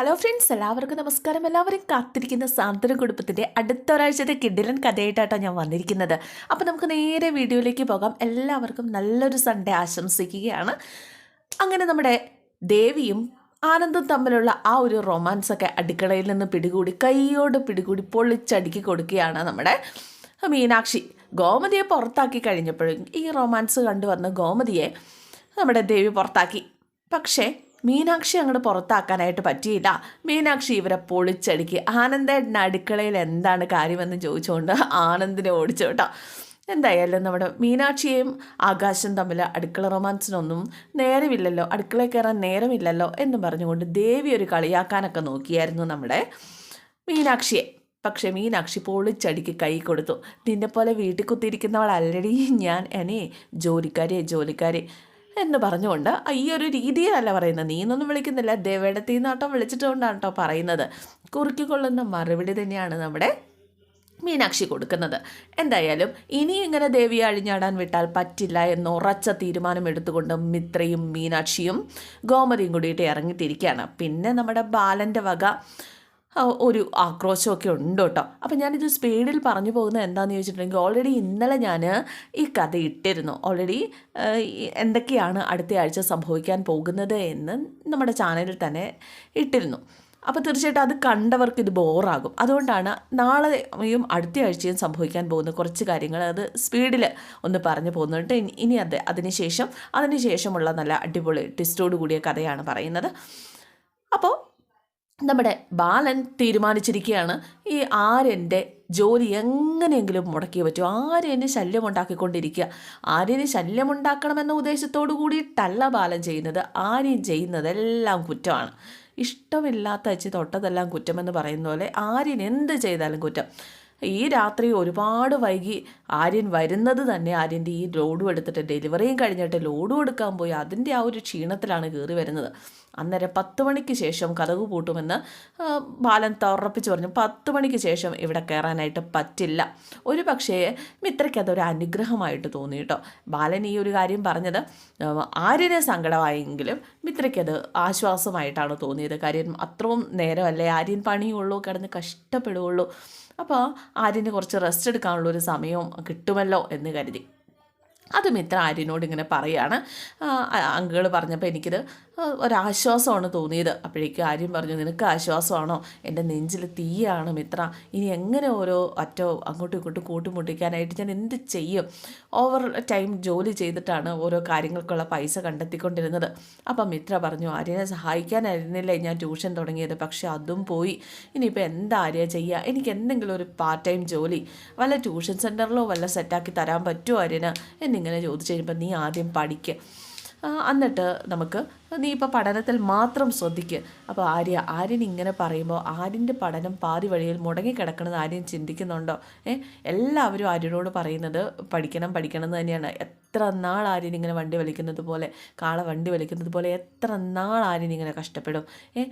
Hello friends എല്ലാവർക്കും നമസ്കാരം. എല്ലാവരും കാത്തിരിക്കുന്ന സാന്ത്വന കുടുംബത്തിന്റെ അടുത്ത ഒരാഴ്ചത്തെ കിഡിലൻ കഥയായിട്ടാട്ടോ ഞാൻ വന്നിരിക്കുന്നത്. അപ്പോൾ നമുക്ക് നേരെ വീഡിയോയിലേക്ക് പോകാം. എല്ലാവർക്കും നല്ലൊരു സൺഡേ ആശംസിക്കുകയാണ്. അങ്ങനെ നമ്മുടെ ദേവിയും ആനന്ദം തമ്മിലുള്ള ആ ഒരു റൊമാൻസൊക്കെ അടുക്കളയിൽ നിന്ന് പിടികൂടി കൈയോട് പിടികൂടി പൊളിച്ചടുക്കി കൊടുക്കുകയാണ് നമ്മുടെ മീനാക്ഷി. ഗോമതിയെ പുറത്താക്കി കഴിഞ്ഞപ്പോഴും ഈ റൊമാൻസ് കണ്ടുവന്ന ഗോമതിയെ നമ്മുടെ ദേവി പുറത്താക്കി. പക്ഷേ മീനാക്ഷി അങ്ങോട്ട് പുറത്താക്കാനായിട്ട് പറ്റിയില്ല. മീനാക്ഷി ഇവരെ പൊളിച്ചടുക്കി. ആനന്ദേട്ടന്റെ അടുക്കളയിൽ എന്താണ് കാര്യമെന്ന് ചോദിച്ചുകൊണ്ട് ആനന്ദിനെ ഓടിച്ചു കേട്ടോ. എന്തായാലും നമ്മുടെ മീനാക്ഷിയെയും ആകാശം തമ്മിൽ അടുക്കള റൊമാൻസിനൊന്നും നേരമില്ലല്ലോ. അടുക്കളയിൽ കയറാൻ നേരമില്ലല്ലോ എന്ന് പറഞ്ഞുകൊണ്ട് ദേവി ഒരു കളിയാക്കാനൊക്കെ നോക്കിയായിരുന്നു നമ്മുടെ മീനാക്ഷിയെ. പക്ഷേ മീനാക്ഷി പൊളിച്ചടിക്ക് കൈ കൊടുത്തു. നിന്നെ പോലെ വീട്ടിൽ കുത്തിയിരിക്കുന്നവൾ ആൾറെഡി ഞാൻ. എന്നെ ജോലിക്കാരെ ജോലിക്കാരെ. എന്ന് പറഞ്ഞുകൊണ്ട് ഈ ഒരു രീതിയിലല്ല പറയുന്നത്. നീന്നൊന്നും വിളിക്കുന്നില്ല. ദേവേടത്തിൽ നിന്നാട്ടോ വിളിച്ചിട്ടുകൊണ്ടാണ് കേട്ടോ പറയുന്നത്. കുറുക്കിക്കൊള്ളുന്ന മറുപടി തന്നെയാണ് നമ്മുടെ മീനാക്ഷി കൊടുക്കുന്നത്. എന്തായാലും ഇനി ഇങ്ങനെ ദേവിയെ അഴിഞ്ഞാടാൻ വിട്ടാൽ പറ്റില്ല എന്ന് ഉറച്ച തീരുമാനം എടുത്തുകൊണ്ട് മിത്രയും മീനാക്ഷിയും ഗോമതിയും കൂടിയിട്ട് ഇറങ്ങിത്തിരിക്കുകയാണ്. പിന്നെ നമ്മുടെ ബാലന്റെ വക ഒരു ആക്രോശമൊക്കെ ഉണ്ട് കേട്ടോ. അപ്പം ഞാനിത് സ്പീഡിൽ പറഞ്ഞു പോകുന്നത് എന്താണെന്ന് ചോദിച്ചിട്ടുണ്ടെങ്കിൽ ഓൾറെഡി ഇന്നലെ ഞാൻ ഈ കഥ ഇട്ടിരുന്നു. ഓൾറെഡി എന്തൊക്കെയാണ് അടുത്ത ആഴ്ച സംഭവിക്കാൻ പോകുന്നത് എന്ന് നമ്മുടെ ചാനലിൽ തന്നെ ഇട്ടിരുന്നു. അപ്പോൾ തീർച്ചയായിട്ടും അത് കണ്ടവർക്ക് ഇത് ബോറാകും. അതുകൊണ്ടാണ് നാളെയും അടുത്ത ആഴ്ചയും സംഭവിക്കാൻ പോകുന്ന കുറച്ച് കാര്യങ്ങൾ അത് സ്പീഡിൽ ഒന്ന് പറഞ്ഞു പോകുന്നുണ്ട്. ഇനി- അത് അതിനുശേഷം അതിനുശേഷമുള്ള നല്ല അടിപൊളി ട്വിസ്റ്റോട് കൂടിയ കഥയാണ് പറയുന്നത്. അപ്പോൾ നമ്മുടെ ബാലൻ തീരുമാനിച്ചിരിക്കുകയാണ് ഈ ആര്യന്റെ ജോലി എങ്ങനെയെങ്കിലും മുടക്കി പറ്റും. ആര്യന് ശല്യം ഉണ്ടാക്കിക്കൊണ്ടിരിക്കുക ആര്യന് ശല്യം ഉണ്ടാക്കണമെന്ന ഉദ്ദേശത്തോടു കൂടിയിട്ടല്ല ബാലൻ ചെയ്യുന്നത് ആര്യൻ ചെയ്യുന്നതെല്ലാം കുറ്റമാണ്. ഇഷ്ടമില്ലാത്ത അച്ചി തൊട്ടതെല്ലാം കുറ്റമെന്ന് പറയുന്ന പോലെ ആര്യൻ എന്ത് ചെയ്താലും കുറ്റം. ഈ രാത്രി ഒരുപാട് വൈകി ആര്യൻ വരുന്നത് തന്നെ ആര്യന്റെ ഈ ലോഡും എടുത്തിട്ട് ഡെലിവറിയും കഴിഞ്ഞിട്ട് ലോഡും എടുക്കാൻ പോയി അതിന്റെ ആ ഒരു ക്ഷീണത്തിലാണ് കയറി വരുന്നത്. അന്നേരം പത്ത് മണിക്ക് ശേഷം കഥകു പൂട്ടുമെന്ന് ബാലൻ തുറപ്പിച്ച് പറഞ്ഞു. പത്ത് മണിക്ക് ശേഷം ഇവിടെ കയറാനായിട്ട് പറ്റില്ല. ഒരു പക്ഷേ മിത്രയ്ക്ക് അതൊരു അനുഗ്രഹമായിട്ട് തോന്നി കേട്ടോ. ബാലൻ ഈ ഒരു കാര്യം പറഞ്ഞത് ആര്യനെ സങ്കടമായെങ്കിലും മിത്രയ്ക്കത് ആശ്വാസമായിട്ടാണ് തോന്നിയത്. കാര്യം അത്രയും നേരമല്ലേ ആര്യൻ പണിയുള്ളൂ കിടന്ന് കഷ്ടപ്പെടുകയുള്ളൂ. അപ്പോൾ ആര്യന് കുറച്ച് റെസ്റ്റ് എടുക്കാനുള്ള ഒരു സമയവും കിട്ടുമല്ലോ എന്ന് കരുതി. അത് മിത്ര ആര്യനോട് ഇങ്ങനെ പറയാണ്. അങ്കിൾ പറഞ്ഞപ്പോൾ എനിക്കിത് ഒരാശ്വാസമാണ് തോന്നിയത്. അപ്പോഴേക്കും ആര്യം പറഞ്ഞു നിനക്ക് ആശ്വാസമാണോ? എന്റെ നെഞ്ചിൽ തീയാണ് മിത്ര. ഇനി എങ്ങനെ ഓരോ അറ്റോ അങ്ങോട്ടും ഇങ്ങോട്ടും കൂട്ടിമുട്ടിക്കാനായിട്ട് ഞാൻ എന്ത് ചെയ്യും? ഓവർ ടൈം ജോലി ചെയ്തിട്ടാണ് ഓരോ കാര്യങ്ങൾക്കുള്ള പൈസ കണ്ടെത്തിക്കൊണ്ടിരുന്നത്. അപ്പം മിത്ര പറഞ്ഞു ആര്യനെ സഹായിക്കാനായിരുന്നില്ലേ ഞാൻ ട്യൂഷൻ തുടങ്ങിയത്? പക്ഷേ അതും പോയി. ഇനിയിപ്പോൾ എന്താ ആര്യ ചെയ്യുക? എനിക്ക് എന്തെങ്കിലും ഒരു പാർട്ട് ടൈം ജോലി. വല്ല ട്യൂഷൻ സെന്ററിലോ വല്ല സെറ്റാക്കി തരാൻ പറ്റുമോ ആര്യന്? എന്നിങ്ങനെ ചോദിച്ചു കഴിയുമ്പോൾ നീ ആദ്യം പഠിക്ക്. ആ, എന്നിട്ട് നമുക്ക് നീ ഇപ്പോൾ പഠനത്തിൽ മാത്രം ശ്രദ്ധിക്കുക അപ്പോൾ ആര്യ ആര്യൻ ഇങ്ങനെ പറയുമ്പോൾ ആര്യന്റെ പഠനം പാതി വഴിയിൽ മുടങ്ങിക്കിടക്കണമെന്ന് ആര്യൻ ചിന്തിക്കുന്നുണ്ടോ? ഏ എല്ലാവരും ആര്യനോട് പറയുന്നത് പഠിക്കണം പഠിക്കണം എന്ന് തന്നെയാണ്. എത്ര നാൾ ആര്യൻ ഇങ്ങനെ വണ്ടി വലിക്കുന്നത് പോലെ കാള വണ്ടി വലിക്കുന്നത് പോലെ എത്ര നാൾ ആര്യൻ ഇങ്ങനെ കഷ്ടപ്പെടും? ഏ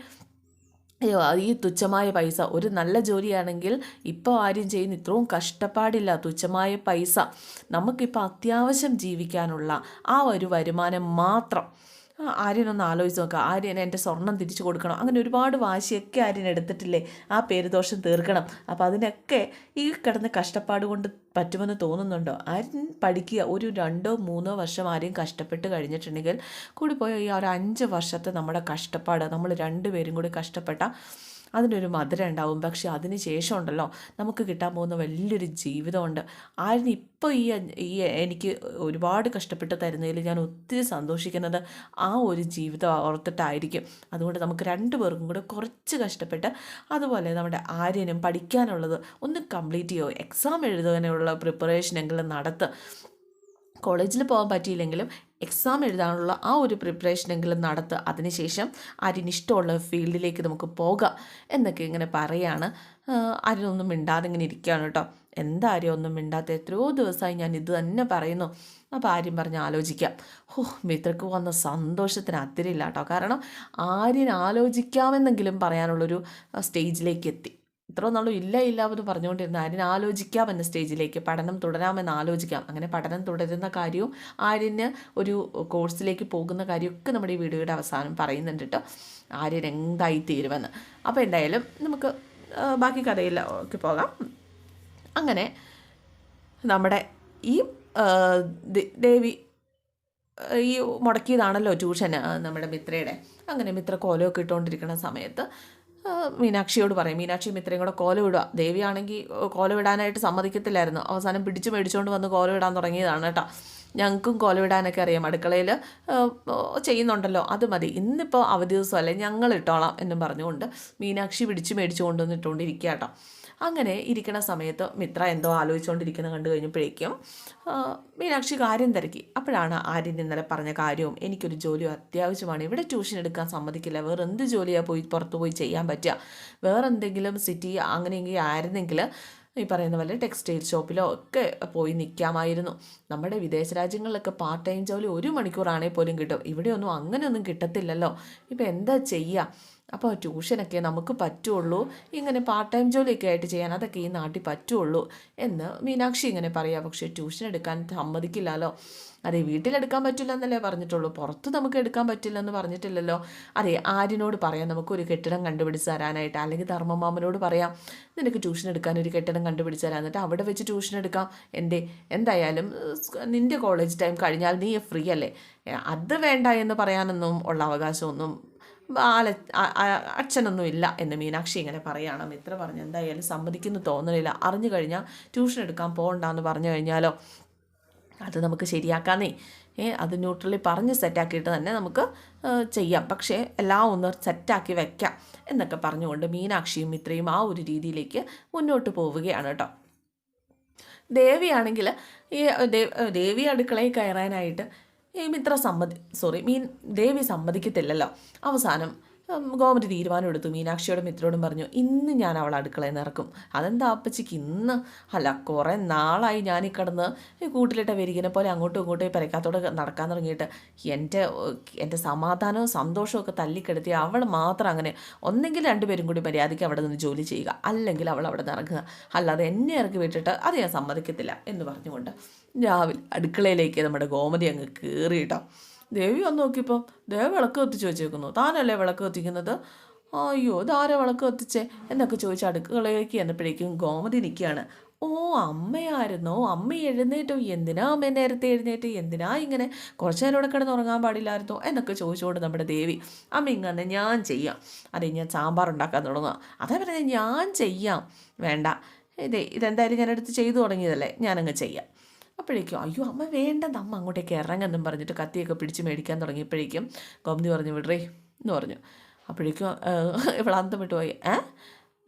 ഈ തുച്ഛമായ പൈസ. ഒരു നല്ല ജോലിയാണെങ്കിൽ ഇപ്പോൾ ആരും ചെയ്യുന്ന ഇത്രയും കഷ്ടപ്പാടില്ല തുച്ഛമായ പൈസ. നമുക്കിപ്പോൾ അത്യാവശ്യം ജീവിക്കാനുള്ള ആ ഒരു വരുമാനം മാത്രം. ആര്യനൊന്ന് ആലോചിച്ച് നോക്കുക ആര്യനെ എന്റെ സ്വർണം തിരിച്ചു കൊടുക്കണം. അങ്ങനെ ഒരുപാട് വാശിയൊക്കെ ആര്യൻ എടുത്തിട്ടില്ലേ? ആ പേരുദോഷം തീർക്കണം. അപ്പോൾ അതിനൊക്കെ ഈ കിടന്ന കഷ്ടപ്പാട് കൊണ്ട് പറ്റുമെന്ന് തോന്നുന്നുണ്ടോ? ആര്യൻ പഠിക്കുക ഒരു രണ്ടോ മൂന്നോ വർഷം ആരെയും കഷ്ടപ്പെട്ട് കഴിഞ്ഞിട്ടുണ്ടെങ്കിൽ കൂടി പോയ ഈ ഒരു അഞ്ച് വർഷത്തെ നമ്മുടെ കഷ്ടപ്പാട് നമ്മൾ രണ്ടുപേരും കൂടി കഷ്ടപ്പെട്ട അതിനൊരു മധുരം ഉണ്ടാവും. പക്ഷേ അതിന് ശേഷം ഉണ്ടല്ലോ നമുക്ക് കിട്ടാൻ പോകുന്ന വലിയൊരു ജീവിതമുണ്ട്. ആരും ഇപ്പോൾ ഈ ഈ എനിക്ക് ഒരുപാട് കഷ്ടപ്പെട്ട് തരുന്നതിൽ ഞാൻ ഒത്തിരി സന്തോഷിക്കുന്നത് ആ ഒരു ജീവിതം ഓർത്തിട്ടായിരിക്കും. അതുകൊണ്ട് നമുക്ക് രണ്ടു പേർക്കും കൂടെ കുറച്ച് കഷ്ടപ്പെട്ട് അതുപോലെ നമ്മുടെ ആര്യനും പഠിക്കാനുള്ളത് ഒന്ന് കംപ്ലീറ്റ് ചെയ്യുമോ എക്സാം എഴുതാനുള്ള പ്രിപ്പറേഷനെങ്കിലും നടത്ത്. കോളേജിൽ പോകാൻ പറ്റിയില്ലെങ്കിലും എക്സാം എഴുതാനുള്ള ആ ഒരു പ്രിപ്പറേഷനെങ്കിലും നടത്തുക അതിനുശേഷം അരിനിഷ്ടമുള്ള ഫീൽഡിലേക്ക് നമുക്ക് പോകാം എന്നൊക്കെ ഇങ്ങനെ പറയാണ്. അരിനൊന്നും മിണ്ടാതെ ഇങ്ങനെ ഇരിക്കുകയാണ് കേട്ടോ. എന്താ ആര്യം ഒന്നും മിണ്ടാത്ത? എത്രയോ ദിവസമായി ഞാൻ ഇത് തന്നെ പറയുന്നു. അപ്പോൾ ആര്യം പറഞ്ഞ് ആലോചിക്കാം. ഹോ മിത്രക്ക് വന്ന സന്തോഷത്തിന് അതിരില്ല കേട്ടോ. കാരണം ആര്യൻ ആലോചിക്കാമെന്നെങ്കിലും പറയാനുള്ളൊരു സ്റ്റേജിലേക്ക് എത്തി. ഇത്ര നാളും ഇല്ല ഇല്ല എന്ന് പറഞ്ഞുകൊണ്ടിരുന്ന ആര്യൻ ആലോചിക്കാമെന്ന സ്റ്റേജിലേക്ക് പഠനം തുടരാമെന്ന് ആലോചിക്കാം. അങ്ങനെ പഠനം തുടരുന്ന കാര്യവും ആര്യന് ഒരു കോഴ്സിലേക്ക് പോകുന്ന കാര്യമൊക്കെ നമ്മുടെ ഈ വീഡിയോയുടെ അവസാനം പറയുന്നുണ്ട് കേട്ടോ. ആര്യൻ എന്തായി തീരുമെന്ന്. അപ്പോൾ എന്തായാലും നമുക്ക് ബാക്കി കഥയിലേക്ക് പോകാം. അങ്ങനെ നമ്മുടെ ഈ ദേവി ഈ മുടക്കിയതാണല്ലോ ട്യൂഷൻ നമ്മുടെ മിത്രയുടെ. അങ്ങനെ മിത്ര കോലമൊക്കെ ഇട്ടുകൊണ്ടിരിക്കുന്ന സമയത്ത് മീനാക്ഷിയോട് പറയും. മീനാക്ഷി മിത്രയും കൂടെ കോല വിടുക ദേവിയാണെങ്കിൽ കോല വിടാനായിട്ട് സമ്മതിക്കത്തില്ലായിരുന്നു. അവസാനം പിടിച്ചു മേടിച്ചുകൊണ്ട് വന്ന് കോല വിടാൻ തുടങ്ങിയതാണ് കേട്ടോ. ഞങ്ങൾക്കും കോല വിടാനൊക്കെ അറിയാം. അടുക്കളയിൽ ചെയ്യുന്നുണ്ടല്ലോ. അത് മതി. ഇന്നിപ്പോൾ അവധി ദിവസമല്ലേ ഞങ്ങൾ ഇട്ടോളാം എന്നും പറഞ്ഞുകൊണ്ട് മീനാക്ഷി പിടിച്ചു മേടിച്ചു കൊണ്ടുവന്നിട്ടുകൊണ്ടിരിക്കുക കേട്ടോ. അങ്ങനെ ഇരിക്കുന്ന സമയത്ത് മിത്ര എന്തോ ആലോചിച്ചുകൊണ്ടിരിക്കുന്ന കണ്ടു കഴിഞ്ഞപ്പോഴേക്കും മീനാക്ഷി കാര്യം തിരക്കി. അപ്പോഴാണ് ആര്യൻ ഇന്നലെ പറഞ്ഞ കാര്യവും എനിക്കൊരു ജോലി അത്യാവശ്യമാണ് ഇവിടെ ട്യൂഷൻ എടുക്കാൻ സമ്മതിക്കില്ല വേറെ എന്ത് ജോലിയാണ് പോയി പുറത്ത് പോയി ചെയ്യാൻ പറ്റുക? വേറെ എന്തെങ്കിലും സിറ്റി അങ്ങനെയെങ്കിൽ ആയിരുന്നെങ്കിൽ ഈ പറയുന്ന പോലെ ടെക്സ്റ്റൈൽ ഷോപ്പിലോ ഒക്കെ പോയി നിൽക്കാമായിരുന്നു. നമ്മുടെ വിദേശ രാജ്യങ്ങളിലൊക്കെ പാർട്ട് ടൈം ജോലി ഒരു മണിക്കൂറാണെങ്കിൽ പോലും കിട്ടും. ഇവിടെയൊന്നും അങ്ങനെയൊന്നും കിട്ടത്തില്ലല്ലോ. ഇപ്പം എന്താ ചെയ്യുക? അപ്പോൾ ട്യൂഷനൊക്കെ നമുക്ക് പറ്റുള്ളൂ. ഇങ്ങനെ പാർട്ട് ടൈം ജോലിയൊക്കെ ആയിട്ട് ചെയ്യാൻ അതൊക്കെ ഈ നാട്ടിൽ പറ്റുള്ളൂ എന്ന് മീനാക്ഷി ഇങ്ങനെ പറയാം. പക്ഷേ ട്യൂഷൻ എടുക്കാൻ സമ്മതിക്കില്ലല്ലോ. അതെ വീട്ടിലെടുക്കാൻ പറ്റില്ല എന്നല്ലേ പറഞ്ഞിട്ടുള്ളൂ. പുറത്ത് നമുക്ക് എടുക്കാൻ പറ്റില്ല എന്ന് പറഞ്ഞിട്ടില്ലല്ലോ. അതെ ആര്യനോട് പറയാം. നമുക്കൊരു കെട്ടിടം കണ്ടുപിടിച്ച് തരാനായിട്ട്. അല്ലെങ്കിൽ ധർമ്മമാമനോട് പറയാം. നിനക്ക് ട്യൂഷൻ എടുക്കാൻ ഒരു കെട്ടിടം കണ്ടുപിടിച്ച് തരാം. എന്നിട്ട് അവിടെ വെച്ച് ട്യൂഷൻ എടുക്കാം. എന്റെ എന്തായാലും നിന്റെ കോളേജ് ടൈം കഴിഞ്ഞാൽ നീ ഫ്രീ അല്ലേ? അത് വേണ്ട എന്ന് പറയാനൊന്നും ഉള്ള അവകാശമൊന്നും ആല അച്ഛനൊന്നും ഇല്ല എന്ന് മീനാക്ഷി ഇങ്ങനെ പറയുകയാണ് മിത്ര പറഞ്ഞു എന്തായാലും സമ്മതിക്കുന്നു തോന്നുന്നില്ല അറിഞ്ഞു കഴിഞ്ഞാൽ ട്യൂഷൻ എടുക്കാൻ പോകണ്ടെന്ന് പറഞ്ഞു കഴിഞ്ഞാലോ? അത് നമുക്ക് ശരിയാക്കാന്നേ. ഏ അത് ന്യൂട്രലി പറഞ്ഞ് സെറ്റാക്കിയിട്ട് തന്നെ നമുക്ക് ചെയ്യാം. പക്ഷേ എല്ലാം ഒന്ന് സെറ്റാക്കി വെക്കാം എന്നൊക്കെ പറഞ്ഞുകൊണ്ട് മീനാക്ഷിയും മിത്രയും ആ ഒരു രീതിയിലേക്ക് മുന്നോട്ട് പോവുകയാണ് കേട്ടോ. ദേവിയാണെങ്കിൽ ഈ ദേവി അടുക്കളയിൽ കയറാനായിട്ട് ഈ മിത്ര സമ്മതി സോറി മീൻ ദേവി സമ്മതിക്കത്തില്ലല്ലോ. അവസാനം ഗോമതി തീരുമാനം എടുത്തു. മീനാക്ഷിയോടും മിത്രോടും പറഞ്ഞു ഇന്ന് ഞാൻ അവൾ അടുക്കളയിൽ നിന്ന് ഇറക്കും. അതെന്താ അപ്പച്ചിക്ക് ഇന്ന്? അല്ല കുറേ നാളായി ഞാൻ ഈ കിടന്ന് ഈ കൂട്ടിലിട്ട വരികിനെ പോലെ അങ്ങോട്ടും ഇങ്ങോട്ടും പെരക്കാത്തോടെ നടക്കാൻ തുടങ്ങിയിട്ട്. എന്റെ എന്റെ സമാധാനവും സന്തോഷവും ഒക്കെ തല്ലിക്കെടുത്തി അവൾ മാത്രം അങ്ങനെ ഒന്നെങ്കിൽ രണ്ടുപേരും കൂടി മര്യാദയ്ക്ക് അവിടെ നിന്ന് ജോലി ചെയ്യുക. അല്ലെങ്കിൽ അവൾ അവിടെ നിന്ന് ഇറങ്ങുക. അല്ലാതെ എന്നെ ഇറക്കി വിട്ടിട്ട് അത് ഞാൻ സമ്മതിക്കത്തില്ല എന്ന് പറഞ്ഞുകൊണ്ട് രാവിലെ അടുക്കളയിലേക്ക് നമ്മുടെ ഗോമതി അങ്ങ് കയറിയിട്ടോ ദേവി വന്ന് നോക്കിയപ്പോൾ ദേവ വിളക്ക് കത്തിച്ച് വെച്ചേക്കുന്നു. താനല്ലേ വിളക്ക് കത്തിക്കുന്നത്? അയ്യോ ഇതാരെ വിളക്ക് കത്തിച്ചേ? എന്നൊക്കെ ചോദിച്ച് അടുക്കളയിലേക്ക് എന്നപ്പോഴേക്കും ഗോമതി നിൽക്കുകയാണ്. ഓ അമ്മയായിരുന്നോ? അമ്മ എഴുന്നേറ്റോ. എന്തിനാ അമ്മ നേരത്തെ എഴുന്നേറ്റ്? എന്തിനാ ഇങ്ങനെ കുറച്ച് നേരം ഇവിടെ കിടന്ന് ഉറങ്ങാൻ പാടില്ലായിരുന്നോ? എന്നൊക്കെ ചോദിച്ചുകൊണ്ട് നമ്മുടെ ദേവി അമ്മ ഇങ്ങനെ ഞാൻ ചെയ്യാം. അതെ ഞാൻ സാമ്പാർ ഉണ്ടാക്കാൻ തുടങ്ങുക അതേ പറഞ്ഞാൽ ഞാൻ ചെയ്യാം. വേണ്ട. ഇതേ ഇതെന്തായാലും ഞാനെടുത്ത് ചെയ്തു തുടങ്ങിയതല്ലേ. ഞാനങ്ങ് ചെയ്യാം. അപ്പോഴേക്കും അയ്യോ അമ്മ വേണ്ടെന്ന് അമ്മ അങ്ങോട്ടേക്ക് ഇറങ്ങെന്നും പറഞ്ഞിട്ട് കത്തിയൊക്കെ പിടിച്ച് മേടിക്കാൻ തുടങ്ങിയപ്പോഴേക്കും ഗോമതി പറഞ്ഞു വിടറേ എന്ന് പറഞ്ഞു. അപ്പോഴേക്കും ഇവളാന്തം വിട്ടുപോയി ഏ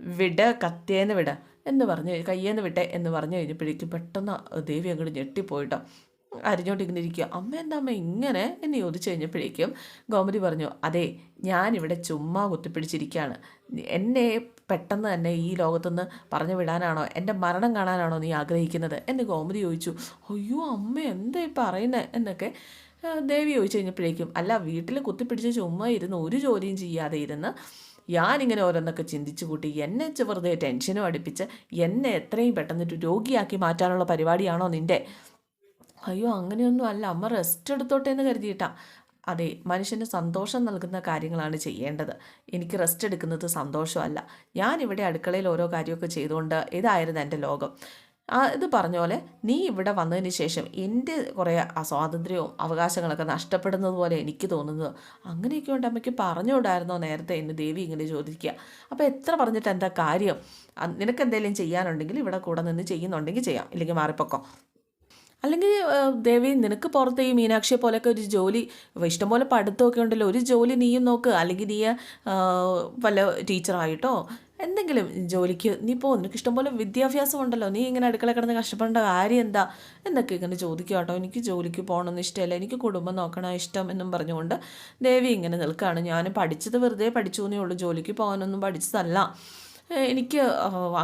വിട കത്തിയേന്ന് വിട എന്ന് പറഞ്ഞ് കയ്യേന്ന് വിട്ടെ എന്ന് പറഞ്ഞു കഴിഞ്ഞപ്പോഴേക്കും പെട്ടെന്ന് ദേവി അങ്ങോട്ട് ഞെട്ടിപ്പോയിട്ടോ. അരിഞ്ഞോണ്ടിങ്ങനെ ഇരിക്കുക. അമ്മ എന്താ അമ്മ ഇങ്ങനെ? എന്ന് ചോദിച്ചു കഴിഞ്ഞപ്പോഴേക്കും ഗോമതി പറഞ്ഞു അതെ ഞാനിവിടെ ചുമ്മാ കുത്തിപ്പിടിച്ചിരിക്കുകയാണ്. എന്നെ പെട്ടെന്ന് തന്നെ ഈ ലോകത്തുനിന്ന് പറഞ്ഞു വിടാനാണോ? എന്റെ മരണം കാണാനാണോ നീ ആഗ്രഹിക്കുന്നത്? എന്ന് ഗോമതി ചോദിച്ചു. അയ്യോ അമ്മ എന്താ ഈ പറയുന്നത് എന്നൊക്കെ ദേവി ചോദിച്ചു കഴിഞ്ഞപ്പോഴേക്കും അല്ല വീട്ടിൽ കുത്തിപ്പിടിച്ച് ചുമ്മാ ഇരുന്ന് ഒരു ജോലിയും ചെയ്യാതെ ഇരുന്ന് ഞാനിങ്ങനെ ഓരോന്നൊക്കെ ചിന്തിച്ചു കൂട്ടി എന്നെ വെറുതെ ടെൻഷനും അടുപ്പിച്ച് എന്നെ എത്രയും പെട്ടെന്ന് രോഗിയാക്കി മാറ്റാനുള്ള പരിപാടിയാണോ നിന്റെ? അയ്യോ അങ്ങനെയൊന്നും അല്ല. അമ്മ റെസ്റ്റ് എടുത്തോട്ടെ എന്ന് കരുതിയിട്ടാ. അതെ മനുഷ്യന് സന്തോഷം നൽകുന്ന കാര്യങ്ങളാണ് ചെയ്യേണ്ടത്. എനിക്ക് റെസ്റ്റ് എടുക്കുന്നത് സന്തോഷമല്ല. ഞാൻ ഇവിടെ അടുക്കളയിൽ ഓരോ കാര്യമൊക്കെ ചെയ്തുകൊണ്ട് ഇതായിരുന്നു എന്റെ ലോകം. ഇത് പറഞ്ഞ പോലെ നീ ഇവിടെ വന്നതിന് ശേഷം എന്റെ കുറേ സ്വാതന്ത്ര്യവും അവകാശങ്ങളൊക്കെ നഷ്ടപ്പെടുന്നത് പോലെ എനിക്ക് തോന്നുന്നത്. അങ്ങനെയൊക്കെ ഉണ്ട് അമ്മയ്ക്ക് പറഞ്ഞുകൂടായിരുന്നോ നേരത്തെ? എന്ന് ദേവി ഇങ്ങനെ ചോദിക്കുക. അപ്പോൾ എത്ര പറഞ്ഞിട്ട് എന്താ കാര്യം? നിനക്ക് എന്തെങ്കിലും ചെയ്യാനുണ്ടെങ്കിൽ ഇവിടെ കൂടെ നിന്ന് ചെയ്യുന്നുണ്ടെങ്കിൽ ചെയ്യാം. ഇല്ലെങ്കിൽ മാറിപ്പോക്കോ. അല്ലെങ്കിൽ ദേവി നിനക്ക് പുറത്ത് ഈ മീനാക്ഷിയെ പോലെയൊക്കെ ഒരു ജോലി ഇഷ്ടംപോലെ പഠിത്തമൊക്കെ ഉണ്ടല്ലോ ഒരു ജോലി നീയും നോക്ക്. അല്ലെങ്കിൽ നീ വല്ല ടീച്ചറായിട്ടോ എന്തെങ്കിലും ജോലിക്ക് നീ പോ. നിനക്ക് ഇഷ്ടംപോലെ വിദ്യാഭ്യാസം ഉണ്ടല്ലോ. നീ ഇങ്ങനെ അടുക്കള കിടന്ന് കഷ്ടപ്പെടേണ്ട കാര്യം എന്താ? എന്നൊക്കെ ഇങ്ങനെ ചോദിക്കുക കേട്ടോ. എനിക്ക് ജോലിക്ക് പോകണമെന്ന് ഇഷ്ടമല്ല. എനിക്ക് കുടുംബം നോക്കണം ഇഷ്ടം എന്നും പറഞ്ഞുകൊണ്ട് ദേവി ഇങ്ങനെ നിൽക്കുകയാണ്. ഞാൻ പഠിച്ചത് വെറുതെ പഠിച്ചു എന്നേ ഉള്ളൂ. ജോലിക്ക് പോകാനൊന്നും പഠിച്ചതല്ല. എനിക്ക്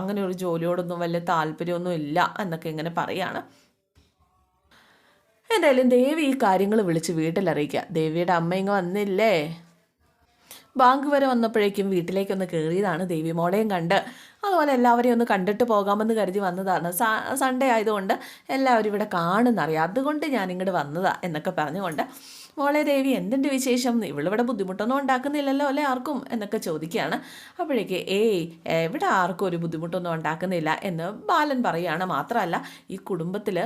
അങ്ങനെ ഒരു ജോലിയോടൊന്നും വലിയ താല്പര്യമൊന്നും ഇല്ല എന്നൊക്കെ ഇങ്ങനെ പറയുകയാണ്. എന്തായാലും ദേവി ഈ കാര്യങ്ങൾ വിളിച്ച് വീട്ടിലറിയിക്കുക ദേവിയുടെ അമ്മ ഇങ്ങ് വന്നില്ലേ? ബാങ്ക് വരെ വന്നപ്പോഴേക്കും വീട്ടിലേക്കൊന്ന് കയറിയതാണ് ദേവി. മോളെയും കണ്ട് അതുപോലെ എല്ലാവരെയും ഒന്ന് കണ്ടിട്ട് പോകാമെന്ന് കരുതി വന്നതാണ്. സൺഡേ ആയതുകൊണ്ട് എല്ലാവരും ഇവിടെ കാണുന്നറിയാം. അതുകൊണ്ട് ഞാൻ ഇങ്ങോട്ട് വന്നതാ എന്നൊക്കെ പറഞ്ഞുകൊണ്ട് മോളെ ദേവി എന്തുണ്ട് വിശേഷം? ഇവളിവിടെ ബുദ്ധിമുട്ടൊന്നും ഉണ്ടാക്കുന്നില്ലല്ലോ അല്ലേ ആർക്കും? എന്നൊക്കെ ചോദിക്കുകയാണ്. അപ്പോഴേക്ക് ഏയ് എവിടെ ആർക്കും ഒരു ബുദ്ധിമുട്ടൊന്നും ഉണ്ടാക്കുന്നില്ല എന്ന് ബാലൻ പറയുകയാണ്. മാത്രമല്ല ഈ കുടുംബത്തിൽ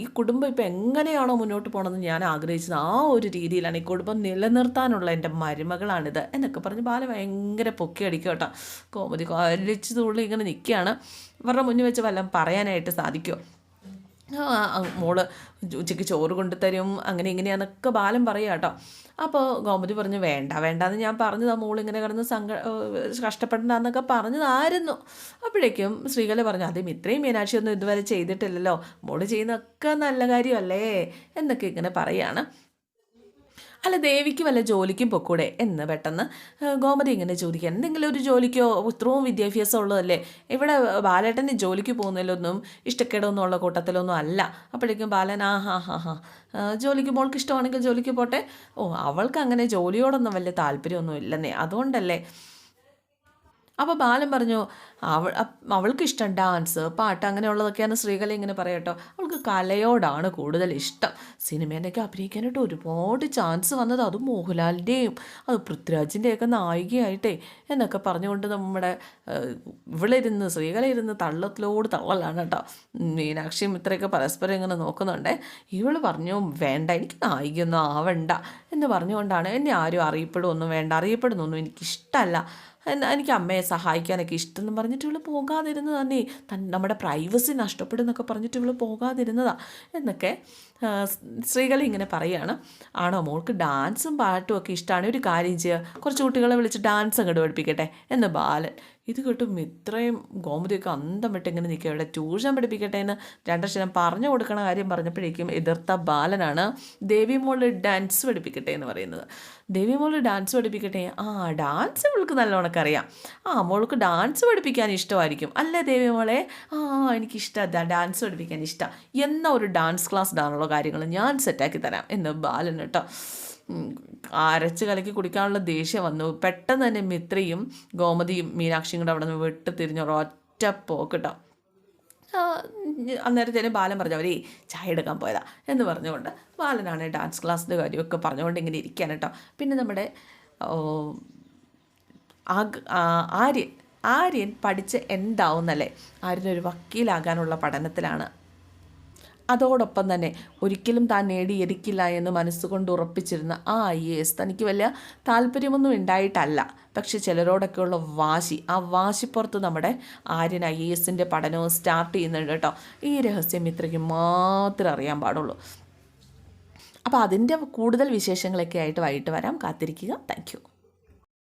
ഈ കുടുംബം ഇപ്പോൾ എങ്ങനെയാണോ മുന്നോട്ട് പോകണമെന്ന് ഞാൻ ആഗ്രഹിച്ചത്. ആ ഒരു രീതിയിലാണ് ഈ കുടുംബം നിലനിർത്താനുള്ള എന്റെ മരുമകളാണിത് എന്നൊക്കെ പറഞ്ഞ് ബാല ഭയങ്കര പൊക്കി അടിക്കും കേട്ടോ. കോമതി വലിച്ചു തുള്ളി ഇങ്ങനെ നിൽക്കുകയാണ്. ഇവരുടെ മുന്നിൽ വെച്ച് വല്ലതും പറയാനായിട്ട് സാധിക്കുമോ? മോൾ ഉച്ചയ്ക്ക് ചോറ് കൊണ്ടുതരും അങ്ങനെ ഇങ്ങനെയാന്നൊക്കെ ബാലൻ പറയുക കേട്ടോ. അപ്പോൾ ഗോമതി പറഞ്ഞു വേണ്ട വേണ്ടാന്ന് ഞാൻ പറഞ്ഞതാ മോൾ ഇങ്ങനെ കിടന്ന് സങ്ക കഷ്ടപ്പെടണ്ടെന്നൊക്കെ പറഞ്ഞതായിരുന്നു. അപ്പോഴേക്കും ശ്രീകല പറഞ്ഞു അതും ഇത്രയും മീനാക്ഷി ഒന്നും ഇതുവരെ ചെയ്തിട്ടില്ലല്ലോ. മോൾ ചെയ്യുന്നൊക്കെ നല്ല കാര്യമല്ലേ? എന്നൊക്കെ ഇങ്ങനെ പറയാണ്. അല്ല ദേവിക്ക് വല്ല ജോലിക്കും പൊക്കൂടെ? എന്ന് പെട്ടെന്ന് ഗോമതി ഇങ്ങനെ ചോദിക്കുക. എന്തെങ്കിലും ഒരു ജോലിക്കോ? ഇത്രയും വിദ്യാഭ്യാസം ഉള്ളതല്ലേ ഇവിടെ ബാലേട്ടന് ജോലിക്ക് പോകുന്നതിലൊന്നും ഇഷ്ടക്കേടൊന്നും ഉള്ള കൂട്ടത്തിലൊന്നും അല്ല. അപ്പോഴേക്കും ബാലൻ ആ ഹാ ഹാ ഹാ. ജോലിക്ക് മോൾക്ക് ഇഷ്ടമാണെങ്കിൽ ജോലിക്ക് പോട്ടെ. ഓ അവൾക്ക് അങ്ങനെ ജോലിയോടൊന്നും വലിയ താല്പര്യമൊന്നും ഇല്ലെന്നേ അതുകൊണ്ടല്ലേ അപ്പോൾ ബാലൻ പറഞ്ഞു അവൾ അവൾക്ക് ഇഷ്ടം ഡാൻസ് പാട്ട് അങ്ങനെയുള്ളതൊക്കെയാണ് സ്ത്രീകളെ ഇങ്ങനെ പറയട്ടോ അവൾക്ക് കലയോടാണ് കൂടുതൽ ഇഷ്ടം. സിനിമേനൊക്കെ അഭിനയിക്കാനായിട്ട് ഒരുപാട് ചാൻസ് വന്നത് അത് മോഹൻലാലിന്റെയും അത് പൃഥ്വിരാജിന്റെയൊക്കെ നായികയായിട്ടേ എന്നൊക്കെ പറഞ്ഞുകൊണ്ട് നമ്മുടെ ഇവളിരുന്ന് സ്ത്രീകളിരുന്ന് തള്ളത്തിലോട് തള്ളലാണ് കേട്ടോ. മീനാക്ഷിയും ഇത്രയൊക്കെ പരസ്പരം ഇങ്ങനെ നോക്കുന്നുണ്ടേ. ഇവൾ പറഞ്ഞു വേണ്ട എനിക്ക് നായികയൊന്നും ആവണ്ട എന്ന് പറഞ്ഞുകൊണ്ടാണ്. എന്നെ ആരും അറിയപ്പെടുമൊന്നും വേണ്ട അറിയപ്പെടുന്നൊന്നും എനിക്കിഷ്ടമല്ല എനിക്ക് അമ്മയെ സഹായിക്കാനൊക്കെ ഇഷ്ടം എന്ന് പറഞ്ഞിട്ട് ഇവൾ പോകാതിരുന്നത് തന്നെ. നമ്മുടെ പ്രൈവസി നഷ്ടപ്പെടുന്നൊക്കെ പറഞ്ഞിട്ട് ഇവൾ പോകാതിരുന്നതാ. എന്നൊക്കെ സ്ത്രീകൾ ഇങ്ങനെ പറയുകയാണ് ആണോ മോൾക്ക് ഡാൻസും പാട്ടും ഒക്കെ ഇഷ്ടമാണ് ഒരു കാര്യം ചെയ്യുക കുറച്ച് കുട്ടികളെ വിളിച്ച് ഡാൻസ് അങ്ങോട്ട് പഠിപ്പിക്കട്ടെ. എന്ന് ബാലൻ ഇത് കേട്ടും ഇത്രയും ഗോമതിയൊക്കെ അന്തം വിട്ട് ഇങ്ങനെ നിൽക്കുക ഇവിടെ ട്യൂഷൻ പഠിപ്പിക്കട്ടെ എന്ന് രണ്ടക്ഷരം പറഞ്ഞു കൊടുക്കണ കാര്യം പറഞ്ഞപ്പോഴേക്കും എതിർത്ത ബാലനാണ് ദേവി മോൾ ഡാൻസ് പഠിപ്പിക്കട്ടെ എന്ന് പറയുന്നത്. ദേവി മോൾ ഡാൻസ് പഠിപ്പിക്കട്ടെ? ആ ഡാൻസ് ഇവൾക്ക് നല്ലോണക്ക് അറിയാം ആ മോൾക്ക് ഡാൻസ് പഠിപ്പിക്കാൻ ഇഷ്ടമായിരിക്കും. അല്ലേ ദേവി മോളെ? ആ എനിക്കിഷ്ടമാണ് ഡാൻസ് പഠിപ്പിക്കാൻ ഇഷ്ടം. എന്ന ഒരു ഡാൻസ് ക്ലാസ് ഇടാനുള്ള കാര്യങ്ങൾ ഞാൻ സെറ്റാക്കി തരാം എന്ന് ബാലൻ കേട്ടോ. അരച്ച് കലക്കി കുടിക്കാനുള്ള ദേഷ്യം വന്നു. പെട്ടെന്ന് തന്നെ മിത്രയും ഗോമതിയും മീനാക്ഷിയും കൂടെ അവിടെ നിന്ന് വിട്ട് തിരിഞ്ഞ ഒറ്റ പോക്കിട്ടോ തന്നെ ബാലൻ പറഞ്ഞു അവരേ ചായ എടുക്കാൻ പോയതാ എന്ന് പറഞ്ഞുകൊണ്ട് ബാലനാണ് ഡാൻസ് ക്ലാസ്സിന്റെ കാര്യമൊക്കെ പറഞ്ഞുകൊണ്ട് ഇങ്ങനെ ഇരിക്കാൻ കേട്ടോ. പിന്നെ നമ്മുടെ ആര്യൻ ആര്യൻ പഠിച്ച് എന്താവുന്നല്ലേ? ആര്യനൊരു വക്കീലാകാനുള്ള പഠനത്തിലാണ്. അതോടൊപ്പം തന്നെ ഒരിക്കലും താൻ നേടിയെടുക്കില്ല എന്ന് മനസ്സുകൊണ്ട് ഉറപ്പിച്ചിരുന്ന ആ ഐ എ എസ് തനിക്ക് വലിയ താല്പര്യമൊന്നും ഉണ്ടായിട്ടല്ല. പക്ഷെ ചിലരോടൊക്കെയുള്ള വാശി ആ വാശിപ്പുറത്ത് നമ്മുടെ ആര്യൻ ഐ എ എസിന്റെ പഠനവും സ്റ്റാർട്ട് ചെയ്യുന്നുണ്ട് കേട്ടോ. ഈ രഹസ്യം ഇത്രയ്ക്ക് മാത്രം അറിയാൻ പാടുള്ളൂ. അപ്പോൾ അതിന്റെ കൂടുതൽ വിശേഷങ്ങളൊക്കെ ആയിട്ട് വൈകിട്ട് വരാം. കാത്തിരിക്കുക. താങ്ക്